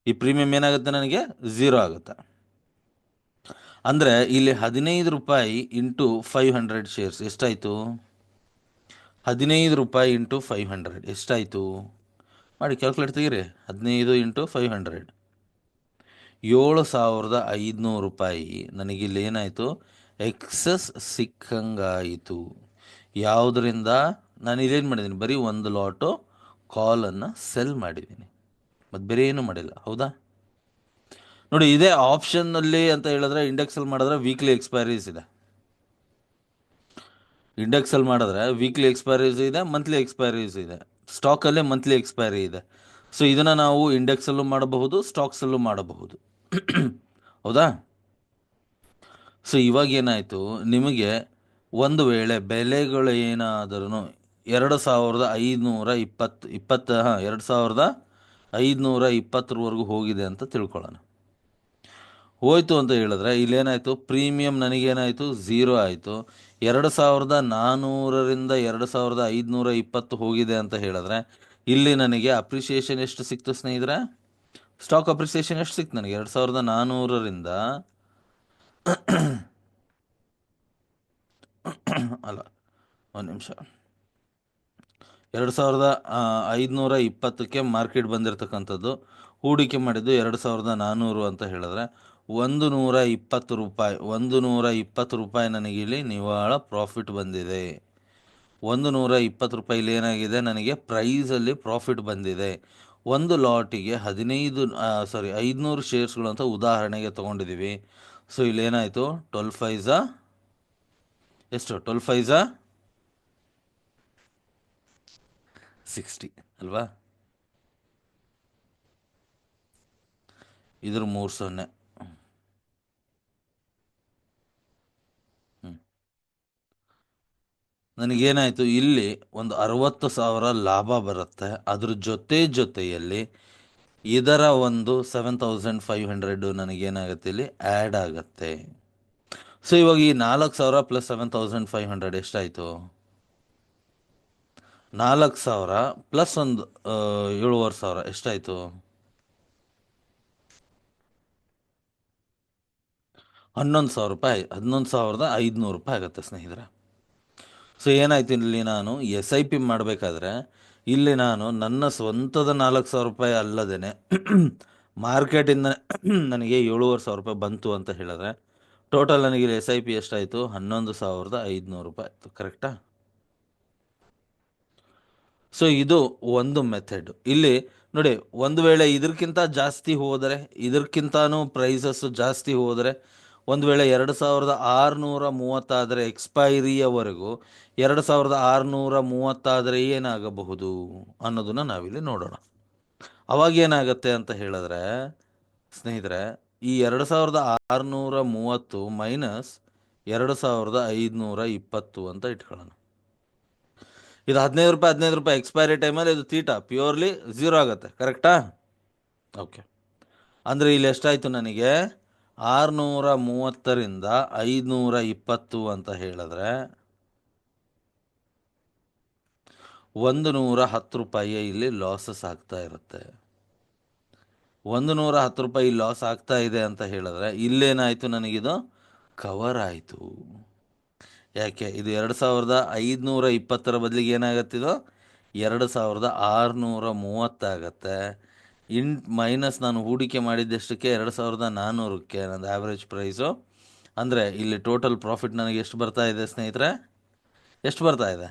ಈ ಪ್ರೀಮಿಯಂ ಏನಾಗುತ್ತೆ ನನಗೆ? ಝೀರೋ ಆಗುತ್ತೆ. ಅಂದರೆ ಇಲ್ಲಿ ಹದಿನೈದು ರೂಪಾಯಿ ಇಂಟು ಫೈವ್ ಹಂಡ್ರೆಡ್ ಶೇರ್ಸ್ ಎಷ್ಟಾಯಿತು? ಹದಿನೈದು ರೂಪಾಯಿ ಇಂಟು ಫೈವ್ ಹಂಡ್ರೆಡ್ ಎಷ್ಟಾಯಿತು? ಮಾಡಿ ಕ್ಯಾಲ್ಕುಲೇಟ್ ತೆಗೀರಿ. ಹದಿನೈದು ಇಂಟು ಫೈವ್ ಹಂಡ್ರೆಡ್ ಏಳು ಸಾವಿರದ ಐದುನೂರು ರೂಪಾಯಿ. ನನಗಿಲ್ಲಿ ಏನಾಯಿತು? ಎಕ್ಸಸ್ ಸಿಕ್ಕಂಗಾಯಿತು. ಯಾವುದರಿಂದ? ನಾನು ಇಲ್ಲೇನು ಮಾಡಿದ್ದೀನಿ? ಬರೀ ಒಂದು ಲಾಟು ಕಾಲನ್ನು ಸೆಲ್ ಮಾಡಿದ್ದೀನಿ. ಮತ್ತು ಬೇರೆ ಏನೂ ಮಾಡಿಲ್ಲ. ಹೌದಾ? ನೋಡಿ, ಇದೇ ಆಪ್ಷನ್ನಲ್ಲಿ ಅಂತ ಹೇಳಿದ್ರೆ ಇಂಡೆಕ್ಸಲ್ಲಿ ಮಾಡಿದ್ರೆ ವೀಕ್ಲಿ ಎಕ್ಸ್ಪೈರೀಸ್ ಇದೆ. ಇಂಡೆಕ್ಸಲ್ಲಿ ಮಾಡಿದ್ರೆ ವೀಕ್ಲಿ ಎಕ್ಸ್ಪೈರೀಸ್ ಇದೆ ಮಂತ್ಲಿ ಎಕ್ಸ್ಪೈರೀಸ್ ಇದೆ. ಸ್ಟಾಕಲ್ಲೇ ಮಂತ್ಲಿ ಎಕ್ಸ್ಪೈರಿ ಇದೆ. ಸೊ ಇದನ್ನು ನಾವು ಇಂಡೆಕ್ಸಲ್ಲೂ ಮಾಡಬಹುದು ಸ್ಟಾಕ್ಸಲ್ಲೂ ಮಾಡಬಹುದು. ಹೌದಾ? ಸೊ ಇವಾಗ ಏನಾಯ್ತು, ನಿಮಗೆ ಒಂದು ವೇಳೆ ಬೆಲೆಗಳು ಏನಾದರೂ ಎರಡು ಸಾವಿರದ ಐದುನೂರ ಇಪ್ಪತ್ತು ಇಪ್ಪತ್ತು, ಹಾಂ, ಎರಡು ಸಾವಿರದ ಐದುನೂರ ಇಪ್ಪತ್ತರವರೆಗೂ ಹೋಗಿದೆ ಅಂತ ತಿಳ್ಕೊಳ್ಳೋಣ. ಹೋಯ್ತು ಅಂತ ಹೇಳಿದ್ರೆ, ಇಲ್ಲೇನಾಯಿತು ಪ್ರೀಮಿಯಂ ನನಗೇನಾಯಿತು ಝೀರೋ ಆಯಿತು. ಎರಡು ಸಾವಿರದ ನಾನ್ನೂರರಿಂದ ಎರಡು ಸಾವಿರದ ಐದುನೂರ ಇಪ್ಪತ್ತು ಹೋಗಿದೆ ಅಂತ ಹೇಳಿದ್ರೆ, ಇಲ್ಲಿ ನನಗೆ ಅಪ್ರಿಸಿಯೇಷನ್ ಎಷ್ಟು ಸಿಕ್ತು ಸ್ನೇಹಿತರೆ? ಸ್ಟಾಕ್ ಅಪ್ರಿಸಿಯೇಷನ್ ಎಷ್ಟು ಸಿಕ್ತು ನನಗೆ? ಎರಡು ಸಾವಿರದ ನಾನ್ನೂರರಿಂದ [COUGHS] ಅಲ್ಲ, ಒಂದು ನಿಮಿಷ. ಎರಡು ಸಾವಿರದ ಐದುನೂರ ಇಪ್ಪತ್ತಕ್ಕೆ ಮಾರ್ಕೆಟ್ ಬಂದಿರತಕ್ಕಂಥದ್ದು. ಹೂಡಿಕೆ ಮಾಡಿದ್ದು ಎರಡು ಸಾವಿರದ ನಾನ್ನೂರು ಅಂತ ಹೇಳಿದ್ರೆ ಒಂದು ನೂರ ಇಪ್ಪತ್ತು ರೂಪಾಯಿ, ಒಂದು ನೂರ ಇಪ್ಪತ್ತು ರೂಪಾಯಿ ನನಗಿಲ್ಲಿ ನಿವಾಳ ಪ್ರಾಫಿಟ್ ಬಂದಿದೆ. ಒಂದು ನೂರ ಇಪ್ಪತ್ತು ರೂಪಾಯಿಲಿ ಏನಾಗಿದೆ? ನನಗೆ ಪ್ರೈಸಲ್ಲಿ ಪ್ರಾಫಿಟ್ ಬಂದಿದೆ. ಒಂದು ಲಾಟಿಗೆ ಹದಿನೈದು ಸಾರಿ ಐದುನೂರು ಶೇರ್ಸ್ಗಳು ಅಂತ ಉದಾಹರಣೆಗೆ ತೊಗೊಂಡಿದ್ದೀವಿ ಸೊ ಇಲ್ಲಿ ಏನಾಯಿತು ಟ್ವೆಲ್ ಫೈಝಾ ಎಷ್ಟು? ಟ್ವೆಲ್ ಫೈಝಾ ಸಿಕ್ಸ್ಟಿ ಅಲ್ವಾ? ಇದ್ರ ಮೂರು ಸೊನ್ನೆ. ನನಗೇನಾಯಿತು, ಇಲ್ಲಿ ಒಂದು ಅರವತ್ತು ಸಾವಿರ ಲಾಭ ಬರುತ್ತೆ. ಅದ್ರ ಜೊತೆ ಜೊತೆಯಲ್ಲಿ ಇದರ ಒಂದು ಸೆವೆನ್ ತೌಸಂಡ್ ಫೈವ್ ಹಂಡ್ರೆಡು ನನಗೇನಾಗುತ್ತೆ, ಇಲ್ಲಿ ಆ್ಯಡ್ ಆಗುತ್ತೆ. ಸೊ ಇವಾಗ ಈ ನಾಲ್ಕು ಸಾವಿರ plus seven thousand five hundred ಎಷ್ಟಾಯಿತು? ನಾಲ್ಕು ಸಾವಿರ ಪ್ಲಸ್ ಒಂದು ಏಳುವರೆ ಸಾವಿರ ಎಷ್ಟಾಯಿತು? ಹನ್ನೊಂದು ಸಾವಿರ ರೂಪಾಯಿ ಹನ್ನೊಂದು ಸಾವಿರದ ಐದುನೂರು ರೂಪಾಯಿ ಆಗುತ್ತೆ ಸ್ನೇಹಿತರೆ. ಸೊ ಏನಾಯ್ತು ಇಲ್ಲಿ ನಾನು ಎಸ್ ಐ ಪಿ ಮಾಡಬೇಕಾದ್ರೆ, ಇಲ್ಲಿ ನಾನು ನನ್ನ ಸ್ವಂತದ ನಾಲ್ಕು ಸಾವಿರ ರೂಪಾಯಿ ಅಲ್ಲದೇ [CLEARS THROAT] ಮಾರ್ಕೆಟಿಂದ [CLEARS THROAT] ನನಗೆ ಏಳುವರೆ ಸಾವಿರ ರೂಪಾಯಿ ಬಂತು ಅಂತ ಹೇಳಿದ್ರೆ ಟೋಟಲ್ ನನಗೆ ಇಲ್ಲಿ ಎಸ್ ಐ ಪಿ ಎಷ್ಟಾಯಿತು? ಹನ್ನೊಂದು ಸಾವಿರದ ಐದುನೂರು ರೂಪಾಯಿ ಆಯಿತು ಕರೆಕ್ಟಾ ಸೊ ಇದು ಒಂದು ಮೆಥಡ್ ಇಲ್ಲಿ ನೋಡಿ, ಒಂದು ವೇಳೆ ಇದಕ್ಕಿಂತ ಜಾಸ್ತಿ ಹೋದರೆ ಇದಕ್ಕಿಂತನೂ ಪ್ರೈಸಸ್ ಜಾಸ್ತಿ ಹೋದರೆ ಒಂದು ವೇಳೆ ಎರಡು ಸಾವಿರದ ಆರುನೂರ ಮೂವತ್ತಾದರೆ ಎಕ್ಸ್ಪೈರಿಯವರೆಗೂ ಎರಡು ಸಾವಿರದ ಆರುನೂರ ಮೂವತ್ತಾದರೆ ಏನಾಗಬಹುದು ಅನ್ನೋದನ್ನು ನಾವಿಲ್ಲಿ ನೋಡೋಣ. ಅವಾಗ ಏನಾಗುತ್ತೆ ಅಂತ ಹೇಳಿದ್ರೆ, ಸ್ನೇಹಿತರೆ, ಈ ಎರಡು ಸಾವಿರದ ಆರುನೂರ ಮೂವತ್ತು ಮೈನಸ್ ಎರಡು ಸಾವಿರದ ಐದುನೂರ ಇಪ್ಪತ್ತು ಅಂತ ಇಟ್ಕೊಳ್ಳೋಣ. ಇದು ಹದಿನೈದು ರೂಪಾಯಿ ಹದಿನೈದು ರೂಪಾಯಿ ಎಕ್ಸ್ಪೈರಿ ಟೈಮಲ್ಲಿ ಇದು ತೀಟ ಪ್ಯೂರ್ಲಿ ಝೀರೋ ಆಗುತ್ತೆ, ಕರೆಕ್ಟಾ? ಓಕೆ. ಅಂದರೆ ಇಲ್ಲಿ ಎಷ್ಟಾಯಿತು ನನಗೆ? ಆರುನೂರ ಮೂವತ್ತರಿಂದ ಐದುನೂರ ಇಪ್ಪತ್ತು ಅಂತ ಹೇಳಿದ್ರೆ ಒಂದು ನೂರ ಹತ್ತು ರೂಪಾಯಿ ಇಲ್ಲಿ ಲಾಸಸ್ ಆಗ್ತಾ ಇರುತ್ತೆ. ಒಂದು ನೂರ ಹತ್ತು ರೂಪಾಯಿ ಲಾಸ್ ಆಗ್ತಾ ಇದೆ ಅಂತ ಹೇಳಿದ್ರೆ ಇಲ್ಲೇನಾಯಿತು ನನಗಿದು? ಕವರ್ ಆಯಿತು. ಯಾಕೆ? ಇದು ಎರಡು ಸಾವಿರದ ಐದುನೂರ ಇಪ್ಪತ್ತರ ಬದಲಿಗೆ ಏನಾಗತ್ತಿದು? ಎರಡು ಸಾವಿರದ ಆರುನೂರ ಮೂವತ್ತಾಗತ್ತೆ ಇನ್ ಮೈನಸ್ ನಾನು ಹೂಡಿಕೆ ಮಾಡಿದ್ದಷ್ಟಕ್ಕೆ ಎರಡು ಸಾವಿರದ ನಾನ್ನೂರಕ್ಕೆ ನಂದು ಆ್ಯಾವ್ರೇಜ್ ಪ್ರೈಸು ಅಂದರೆ ಇಲ್ಲಿ ಟೋಟಲ್ ಪ್ರಾಫಿಟ್ ನನಗೆ ಎಷ್ಟು ಬರ್ತಾ ಇದೆ ಸ್ನೇಹಿತರೆ? ಎಷ್ಟು ಬರ್ತಾ ಇದೆ?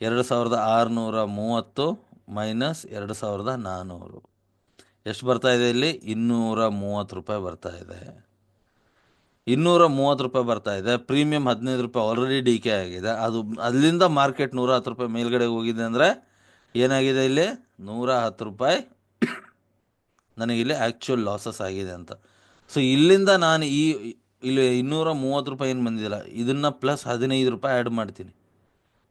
ಎರಡು ಸಾವಿರದ ಆರುನೂರ ಮೂವತ್ತು ಮೈನಸ್ ಎರಡು ಸಾವಿರದ ನಾನ್ನೂರು ಎಷ್ಟು ಬರ್ತಾ ಇದೆ ಇಲ್ಲಿ? ಇನ್ನೂರ ಮೂವತ್ತು ರೂಪಾಯಿ ಬರ್ತಾ ಇದೆ. ಇನ್ನೂರ ಮೂವತ್ತು ರೂಪಾಯಿ ಬರ್ತಾ ಇದೆ. ಪ್ರೀಮಿಯಂ ಹದಿನೈದು ರೂಪಾಯಿ ಆಲ್ರೆಡಿ ಡಿ ಕೆ ಆಗಿದೆ. ಅದು ಅಲ್ಲಿಂದ ಮಾರ್ಕೆಟ್ ನೂರ ಹತ್ತು ರೂಪಾಯಿ ಮೇಲ್ಗಡೆ ಹೋಗಿದೆ ಅಂದರೆ ಏನಾಗಿದೆ ಇಲ್ಲಿ? ನೂರ ಹತ್ತು ರೂಪಾಯಿ ನನಗಿಲ್ಲಿ ಆ್ಯಕ್ಚುಯಲ್ ಲಾಸಸ್ ಆಗಿದೆ ಅಂತ. ಸೊ ಇಲ್ಲಿಂದ ನಾನು ಈ, ಇಲ್ಲಿ ಇನ್ನೂರ ಮೂವತ್ತು ರೂಪಾಯಿ ಏನು ಬಂದಿಲ್ಲ. ಇದನ್ನು ಪ್ಲಸ್ ಹದಿನೈದು ರೂಪಾಯಿ ಆ್ಯಡ್ ಮಾಡ್ತೀನಿ.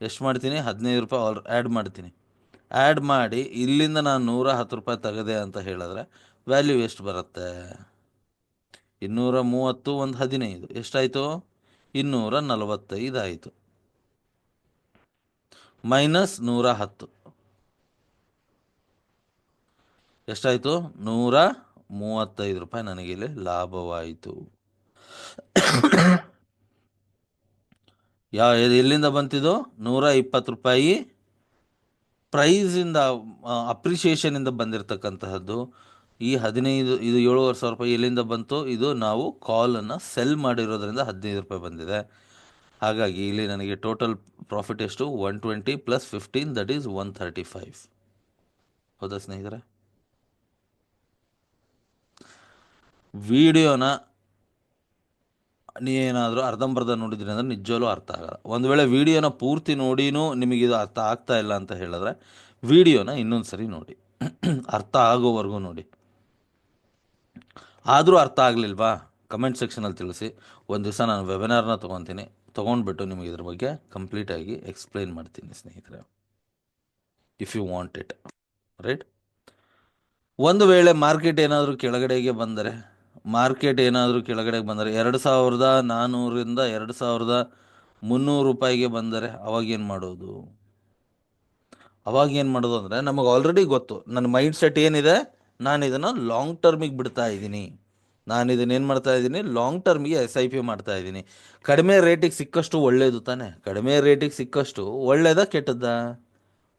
ಎಷ್ಟು ಮಾಡ್ತೀನಿ? ಹದಿನೈದು ರೂಪಾಯಿ ಆಲ್ ಆ್ಯಡ್ ಮಾಡ್ತೀನಿ. ಆ್ಯಡ್ ಮಾಡಿ, ಇಲ್ಲಿಂದ ನಾನು ನೂರ ಹತ್ತು ರೂಪಾಯಿ ತೆಗೆದೆ ಅಂತ ಹೇಳಿದ್ರೆ ವ್ಯಾಲ್ಯೂ ಎಷ್ಟು ಬರುತ್ತೆ? ಇನ್ನೂರ ಮೂವತ್ತು ಒಂದು ಹದಿನೈದು. ಎಷ್ಟಾಯಿತು? ಇನ್ನೂರ ನಲವತ್ತೈದು ಆಯಿತು. ಮೈನಸ್ ನೂರ ಹತ್ತು ಎಷ್ಟಾಯಿತು? ನೂರ ಮೂವತ್ತೈದು ರೂಪಾಯಿ ಇಲ್ಲಿ ಲಾಭವಾಯಿತು. ಯಾ, ಇದು ಎಲ್ಲಿಂದ ಬಂತಿದು? ನೂರ ಇಪ್ಪತ್ತು ರೂಪಾಯಿ ಪ್ರೈಸಿಂದ ಅಪ್ರಿಷಿಯೇಷನಿಂದ ಬಂದಿರತಕ್ಕಂತಹದ್ದು. ಈ ಹದಿನೈದು, ಇದು ಏಳುವರೆ ಸಾವಿರ ರೂಪಾಯಿ ಎಲ್ಲಿಂದ ಬಂತು? ಇದು ನಾವು ಕಾಲನ್ನು ಸೆಲ್ ಮಾಡಿರೋದ್ರಿಂದ ಹದಿನೈದು ರೂಪಾಯಿ ಬಂದಿದೆ. ಹಾಗಾಗಿ ಇಲ್ಲಿ ನನಗೆ ಟೋಟಲ್ ಪ್ರಾಫಿಟ್ ಎಷ್ಟು? One twenty plus fifteen that is one thirty five ಹೌದಾ ಸ್ನೇಹಿತರೆ? ವಿಡಿಯೋನ ನೀವೇನಾದರೂ ಅರ್ಧಂಬರ್ಧ ನೋಡಿದ್ರಿ ಅಂದರೆ ನಿಜವಲ್ಲೂ ಅರ್ಥ ಆಗಲ್ಲ. ಒಂದು ವೇಳೆ ವಿಡಿಯೋನ ಪೂರ್ತಿ ನೋಡಿನೂ ನಿಮಗಿದು ಅರ್ಥ ಆಗ್ತಾ ಇಲ್ಲ ಅಂತ ಹೇಳಿದ್ರೆ ವಿಡಿಯೋನ ಇನ್ನೊಂದು ಸರಿ ನೋಡಿ. [CLEARS THROAT] ಅರ್ಥ ಆಗೋವರೆಗೂ ನೋಡಿ. ಆದರೂ ಅರ್ಥ ಆಗಲಿಲ್ವಾ? ಕಮೆಂಟ್ ಸೆಕ್ಷನಲ್ಲಿ ತಿಳಿಸಿ. ಒಂದು ದಿವಸ ನಾನು ವೆಬಿನಾರ್ನ ತೊಗೊತೀನಿ. ತೊಗೊಂಡ್ಬಿಟ್ಟು ನಿಮಗೆ ಇದ್ರ ಬಗ್ಗೆ ಕಂಪ್ಲೀಟಾಗಿ ಎಕ್ಸ್ಪ್ಲೈನ್ ಮಾಡ್ತೀನಿ ಸ್ನೇಹಿತರೆ. If you want it right ಒಂದು ವೇಳೆ ಮಾರ್ಕೆಟ್ ಏನಾದರೂ ಕೆಳಗಡೆಗೆ ಬಂದರೆ ಮಾರ್ಕೆಟ್ ಏನಾದರೂ ಕೆಳಗಡೆಗೆ ಬಂದರೆ ಎರಡು ಸಾವಿರದ ನಾನ್ನೂರಿಂದ ಎರಡು ಸಾವಿರದ ಮುನ್ನೂರು ರೂಪಾಯಿಗೆ ಬಂದರೆ ಅವಾಗೇನು ಮಾಡೋದು? ಅವಾಗ ಏನು ಮಾಡೋದು ಅಂದರೆ ನಮಗೆ ಆಲ್ರೆಡಿ ಗೊತ್ತು. ನನ್ನ ಮೈಂಡ್ ಸೆಟ್ ಏನಿದೆ? ನಾನು ಇದನ್ನು ಲಾಂಗ್ ಟರ್ಮಿಗೆ ಬಿಡ್ತಾ ಇದ್ದೀನಿ. ನಾನು ಇದನ್ನ ಏನು ಮಾಡ್ತಾ ಇದ್ದೀನಿ? ಲಾಂಗ್ ಟರ್ಮಿಗೆ ಎಸ್ ಐ ಪಿ ಮಾಡ್ತಾ ಇದ್ದೀನಿ. ಕಡಿಮೆ ರೇಟಿಗೆ ಸಿಕ್ಕಷ್ಟು ಒಳ್ಳೆಯದು ತಾನೆ? ಕಡಿಮೆ ರೇಟಿಗೆ ಸಿಕ್ಕಷ್ಟು ಒಳ್ಳೆಯದಾ ಕೆಟ್ಟದ್ದಾ?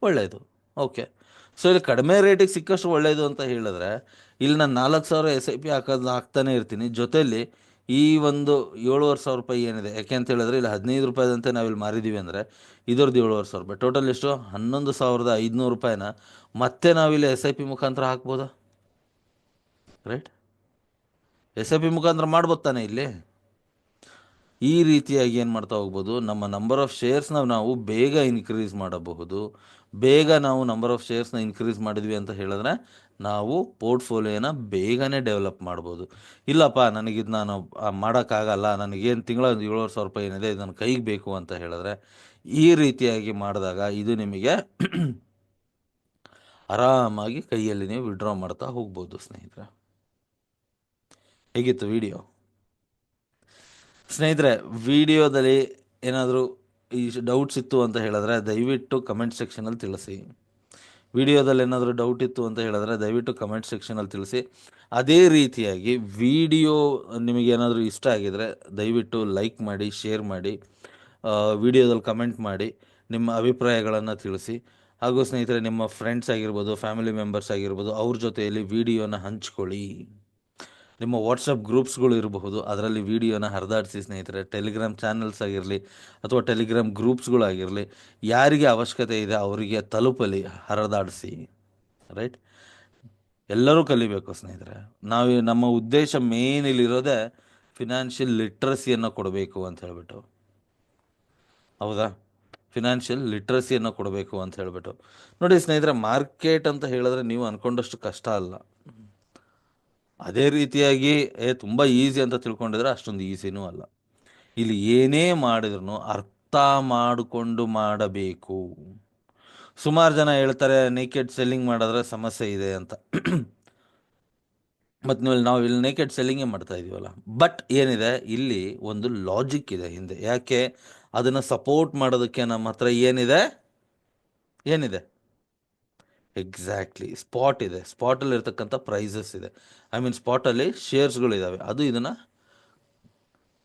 ಒಳ್ಳೆಯದು ಓಕೆ ಸೊ ಇಲ್ಲಿ ಕಡಿಮೆ ರೇಟಿಗೆ ಸಿಕ್ಕಷ್ಟು ಒಳ್ಳೆಯದು ಅಂತ ಹೇಳಿದ್ರೆ, ಇಲ್ಲಿ ನಾನು ನಾಲ್ಕು ಸಾವಿರ ಎಸ್ ಐ ಪಿ ಹಾಕೋದು ಹಾಕ್ತಾನೆ ಇರ್ತೀನಿ. ಜೊತೆಯಲ್ಲಿ ಈ ಒಂದು ಏಳುವರೆ ಸಾವಿರ ರೂಪಾಯಿ ಏನಿದೆ, ಯಾಕೆ ಅಂತ ಹೇಳಿದ್ರೆ ಇಲ್ಲಿ ಹದಿನೈದು ರೂಪಾಯಿದಂತೆ ನಾವಿಲ್ಲಿ ಮಾರಿದ್ದೀವಿ ಅಂದರೆ ಇದರದ್ದು ಏಳುವರೆ ಸಾವಿರ ರೂಪಾಯಿ. ಟೋಟಲ್ ಎಷ್ಟು? ಹನ್ನೊಂದು ಸಾವಿರದ ಐದುನೂರು ರೂಪಾಯಿನ? ಮತ್ತೆ ನಾವಿಲ್ಲಿ ಎಸ್ ಐ ಪಿ ಮುಖಾಂತರ ಹಾಕ್ಬೋದಾ? ರೈಟ್ ಎಸ್ ಐ ಪಿ ಮುಖಾಂತರ ಮಾಡ್ಬೋದು ತಾನೆ ಇಲ್ಲಿ? ಈ ರೀತಿಯಾಗಿ ಏನು ಮಾಡ್ತಾ ಹೋಗ್ಬೋದು, ನಮ್ಮ ನಂಬರ್ ಆಫ್ ಶೇರ್ಸ್ನ ನಾವು ಬೇಗ ಇನ್ಕ್ರೀಸ್ ಮಾಡಬಹುದು. ಬೇಗ ನಾವು ನಂಬರ್ ಆಫ್ ಶೇರ್ಸ್ನ ಇನ್ಕ್ರೀಸ್ ಮಾಡಿದ್ವಿ ಅಂತ ಹೇಳಿದ್ರೆ ನಾವು ಪೋರ್ಟ್ಫೋಲಿಯೋನ ಬೇಗನೆ ಡೆವಲಪ್ ಮಾಡ್ಬೋದು. ಇಲ್ಲಪ್ಪ, ನನಗಿದು ನಾನು ಮಾಡೋಕ್ಕಾಗಲ್ಲ, ನನಗೇನು ತಿಂಗಳ ಏಳುವರೆ ಸಾವಿರ ರೂಪಾಯಿ ಏನಿದೆ ಇದನ್ನು ಕೈಗೆ ಬೇಕು ಅಂತ ಹೇಳಿದ್ರೆ ಈ ರೀತಿಯಾಗಿ ಮಾಡಿದಾಗ ಇದು ನಿಮಗೆ [CLEARS THROAT] ಆರಾಮಾಗಿ ಕೈಯಲ್ಲಿ ನೀವು ವಿಡ್ರಾ ಮಾಡ್ತಾ ಹೋಗ್ಬೋದು, ಸ್ನೇಹಿತರೆ. ಹೇಗಿತ್ತು ವಿಡಿಯೋ ಸ್ನೇಹಿತರೆ ವಿಡಿಯೋದಲ್ಲಿ ಏನಾದರೂ ಈ ಡೌಟ್ಸ್ ಇತ್ತು ಅಂತ ಹೇಳಿದ್ರೆ ದಯವಿಟ್ಟು ಕಮೆಂಟ್ ಸೆಕ್ಷನಲ್ಲಿ ತಿಳಿಸಿ. ವಿಡಿಯೋದಲ್ಲಿ ಏನಾದರೂ ಡೌಟ್ ಇತ್ತು ಅಂತ ಹೇಳಿದ್ರೆ ದಯವಿಟ್ಟು ಕಮೆಂಟ್ ಸೆಕ್ಷನಲ್ಲಿ ತಿಳಿಸಿ. ಅದೇ ರೀತಿಯಾಗಿ ವಿಡಿಯೋ ನಿಮಗೆ ಏನಾದರೂ ಇಷ್ಟ ಆಗಿದರೆ ದಯವಿಟ್ಟು ಲೈಕ್ ಮಾಡಿ, ಶೇರ್ ಮಾಡಿ ವಿಡಿಯೋದಲ್ಲಿ ಕಮೆಂಟ್ ಮಾಡಿ, ನಿಮ್ಮ ಅಭಿಪ್ರಾಯಗಳನ್ನು ತಿಳಿಸಿ. ಹಾಗೂ ಸ್ನೇಹಿತರೆ, ನಿಮ್ಮ ಫ್ರೆಂಡ್ಸ್ ಆಗಿರ್ಬೋದು, ಫ್ಯಾಮಿಲಿ ಮೆಂಬರ್ಸ್ ಆಗಿರ್ಬೋದು, ಅವ್ರ ಜೊತೆಯಲ್ಲಿ ವಿಡಿಯೋನ ಹಂಚ್ಕೊಳ್ಳಿ. ನಿಮ್ಮ ವಾಟ್ಸಪ್ ಗ್ರೂಪ್ಸ್ಗಳು ಇರಬಹುದು, ಅದರಲ್ಲಿ ವಿಡಿಯೋನ ಹರಿದಾಡಿಸಿ ಸ್ನೇಹಿತರೆ ಟೆಲಿಗ್ರಾಮ್ ಚಾನಲ್ಸ್ ಆಗಿರಲಿ ಅಥವಾ ಟೆಲಿಗ್ರಾಮ್ ಗ್ರೂಪ್ಸ್ಗಳಾಗಿರಲಿ ಯಾರಿಗೆ ಅವಶ್ಯಕತೆ ಇದೆ ಅವರಿಗೆ ತಲುಪಲಿ, ಹರಿದಾಡಿಸಿ ರೈಟ್ ಎಲ್ಲರೂ ಕಲಿಬೇಕು ಸ್ನೇಹಿತರೆ. ನಾವು ನಮ್ಮ ಉದ್ದೇಶ ಮೇನ್ ಇಲ್ಲಿರೋದೆ ಫಿನಾನ್ಷಿಯಲ್ ಲಿಟ್ರಸಿಯನ್ನು ಕೊಡಬೇಕು ಅಂತ ಹೇಳಿಬಿಟ್ಟು. ಹೌದಾ? ಫಿನಾನ್ಷಿಯಲ್ ಲಿಟ್ರಸಿಯನ್ನು ಕೊಡಬೇಕು ಅಂತ ಹೇಳಿಬಿಟ್ಟು. ನೋಡಿ ಸ್ನೇಹಿತರೆ ಮಾರ್ಕೆಟ್ ಅಂತ ಹೇಳಿದ್ರೆ ನೀವು ಅಂದ್ಕೊಂಡಷ್ಟು ಕಷ್ಟ ಅಲ್ಲ. ಅದೇ ರೀತಿಯಾಗಿ, ಏ, ತುಂಬ ಈಸಿ ಅಂತ ತಿಳ್ಕೊಂಡಿದ್ರೆ ಅಷ್ಟೊಂದು ಈಸಿನೂ ಅಲ್ಲ. ಇಲ್ಲಿ ಏನೇ ಮಾಡಿದ್ರು ಅರ್ಥ ಮಾಡಿಕೊಂಡು ಮಾಡಬೇಕು. ಸುಮಾರು ಜನ ಹೇಳ್ತಾರೆ ನೇಕೆಡ್ ಸೆಲ್ಲಿಂಗ್ ಮಾಡಿದ್ರೆ ಸಮಸ್ಯೆ ಇದೆ ಅಂತ. ಮತ್ತು ನೀವು ನಾವು ಇಲ್ಲಿ ನೇಕೆಡ್ ಸೆಲ್ಲಿಂಗೇ ಮಾಡ್ತಾ ಇದೀವಲ್ಲ. ಬಟ್ ಏನಿದೆ, ಇಲ್ಲಿ ಒಂದು ಲಾಜಿಕ್ ಇದೆ ಹಿಂದೆ. ಯಾಕೆ? ಅದನ್ನು ಸಪೋರ್ಟ್ ಮಾಡೋದಕ್ಕೆ ನಮ್ಮ ಹತ್ರ ಏನಿದೆ? ಏನಿದೆ? ಎಕ್ಸಾಕ್ಟ್ಲಿ ಸ್ಪಾಟ್ ಇದೆ. ಸ್ಪಾಟಲ್ಲಿ ಇರ್ತಕ್ಕಂಥ ಪ್ರೈಸಸ್ ಇದೆ. ಐ ಮೀನ್ ಸ್ಪಾಟಲ್ಲಿ ಶೇರ್ಸ್ಗಳು ಇದ್ದಾವೆ ಅದು ಇದನ್ನು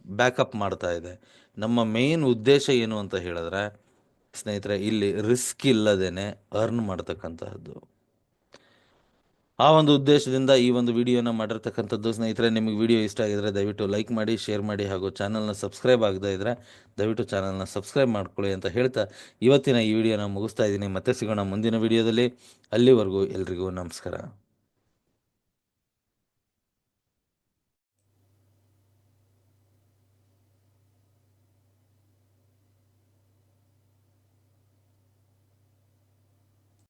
ಬ್ಯಾಕಪ್ ಮಾಡ್ತಾ ಇದೆ. ನಮ್ಮ ಮೇನ್ ಉದ್ದೇಶ ಏನು ಅಂತ ಹೇಳಿದ್ರೆ, ಸ್ನೇಹಿತರೆ, ಇಲ್ಲಿ ರಿಸ್ಕ್ ಇಲ್ಲದೇನೆ ಅರ್ನ್ ಮಾಡ್ತಕ್ಕಂತಹದ್ದು. ಆ ಒಂದು ಉದ್ದೇಶದಿಂದ ಈ ಒಂದು ವಿಡಿಯೋನ ಮಾಡಿರ್ತಕ್ಕಂಥದ್ದು ಸ್ನೇಹಿತರೆ, ನಿಮಗೆ ವಿಡಿಯೋ ಇಷ್ಟ ಆಗಿದ್ರೆ ದಯವಿಟ್ಟು ಲೈಕ್ ಮಾಡಿ ಶೇರ್ ಮಾಡಿ ಹಾಗೂ ಚಾನಲ್ನ ಸಬ್ಸ್ಕ್ರೈಬ್ ಆಗದೇ ಇದ್ದರೆ ದಯವಿಟ್ಟು ಚಾನಲ್ನ ಸಬ್ಸ್ಕ್ರೈಬ್ ಮಾಡ್ಕೊಳ್ಳಿ ಅಂತ ಹೇಳ್ತಾ ಇವತ್ತಿನ ಈ ವಿಡಿಯೋನ ಮುಗಿಸ್ತಾ ಇದ್ದೀನಿ. ಮತ್ತೆ ಸಿಗೋಣ ಮುಂದಿನ ವಿಡಿಯೋದಲ್ಲಿ. ಅಲ್ಲಿವರೆಗೂ ಎಲ್ರಿಗೂ ನಮಸ್ಕಾರ.